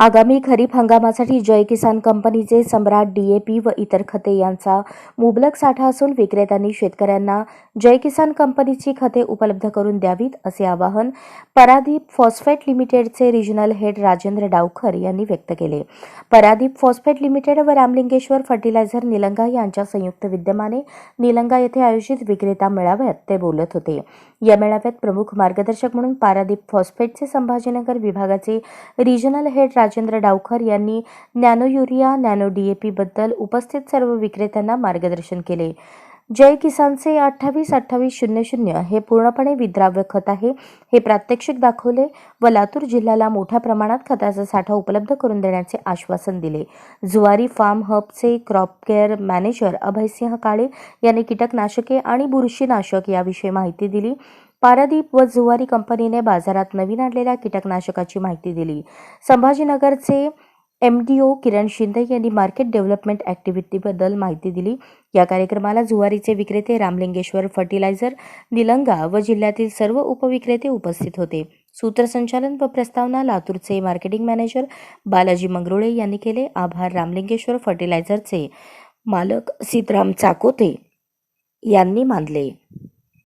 आगामी खरीप हंगामासाठी जय किसान कंपनीचे सम्राट डीएपी व इतर खते यांचा मुबलक साठा असून विक्रेत्यांनी शेतकऱ्यांना जय किसान कंपनीची खते उपलब्ध करून द्यावीत असे आवाहन परादीप फॉस्फेट लिमिटेडचे रिजनल हेड राजेंद्र डावखर यांनी व्यक्त केले. परादीप फॉस्फेट लिमिटेड व रामलिंगेश्वर फर्टिलायझर निलंगा यांच्या संयुक्त विद्यमाने निलंगा येथे आयोजित विक्रेता मेळाव्यात ते बोलत होते. या मेळाव्यात प्रमुख मार्गदर्शक म्हणून पारादीप फॉस्फेटचे संभाजीनगर विभागाचे रिजनल हेड राजेंद्र डावखर यांनी नॅनो युरिया नॅनो डीएपी बद्दल उपस्थित सर्व विक्रेत्यांना मार्गदर्शन केले. जय किसानचे अठ्ठावीस अठ्ठावीस शून्य शून्य हे पूर्णपणे विद्राव्य खत आहे. हे प्रात्यक्षिक दाखवले. व लातूर जिल्ह्याला मोठ्या प्रमाणात खताचा साठा उपलब्ध करून देण्याचे आश्वासन दिले. Zuari farm हबचे crop care manager Abhaysinh Kale यांनी कीटकनाशके आणि बुरशीनाशक याविषयी माहिती दिली. पारादीप व जुवारी कंपनीने बाजारात नवीन आणलेल्या कीटकनाशकाची माहिती दिली. संभाजीनगरचे M D O Kiran Shinde यांनी मार्केट डेव्हलपमेंट ॲक्टिव्हिटीबद्दल माहिती दिली. या कार्यक्रमाला जुवारीचे विक्रेते रामलिंगेश्वर फर्टिलायझर निलंगा व जिल्ह्यातील सर्व उपविक्रेते उपस्थित होते. सूत्रसंचालन व प्रस्तावना लातूरचे मार्केटिंग मॅनेजर बालाजी मंगरुळे यांनी केले. आभार रामलिंगेश्वर फर्टिलायझरचे मालक सीतराम चाकोते यांनी मानले.